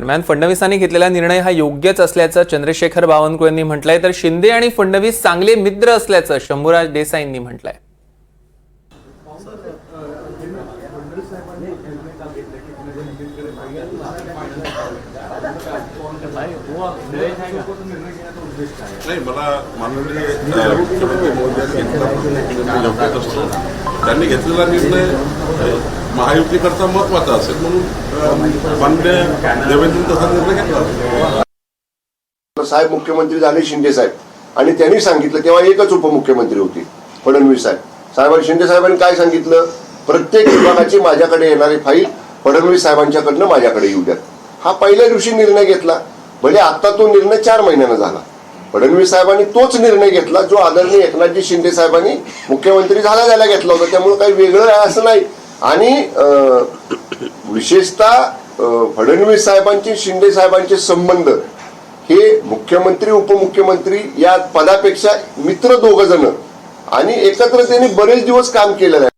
दरम्यान फडणवीसांनी घेतलेला निर्णय हा योग्यच असल्याचं चंद्रशेखर बावनकुळे यांनी म्हटलंय. तर शिंदे आणि फडणवीस चांगले मित्र असल्याचं शंभूराज देसाईंनी म्हटलंय. नाही मला माननीय अ, मुख्यमंत्री महोदयांनी घेतला योग्यच असतो त्यांनी घेतलेला निर्णय महायुतीकरता महत्त्वाचा असेल म्हणून अ, देवेंद्र तसा निर्णय घेतला. साहेब मुख्यमंत्री झाले शिंदे साहेब. आणि त्यांनी सांगितलं तेव्हा एकच उपमुख्यमंत्री होते फडणवीस साहेब. साहेबांनी शिंदे साहेबांनी काय सांगितलं? प्रत्येक विभागाची माझ्याकडे येणारी फाईल फडणवीस साहेबांच्याकडनं माझ्याकडे येऊ द्यात हा पहिल्या दिवशी निर्णय घेतला. भले आता तो निर्णय चार महिन्यानं झाला. फडणवीस साहेबांनी तोच निर्णय घेतला जो आदरणीय एकनाथजी शिंदे साहेबांनी मुख्यमंत्री झाला झाला घेतला होता. त्यामुळे काही वेगळं असं नाही. आणि अं, विशेषतः फडणवीस साहेबांचे शिंदे साहेबांचे संबंध हे मुख्यमंत्री उपमुख्यमंत्री या पदापेक्षा मित्र दोघ जण आणि एकत्र त्यांनी बरेच दिवस काम केलेलं आहे.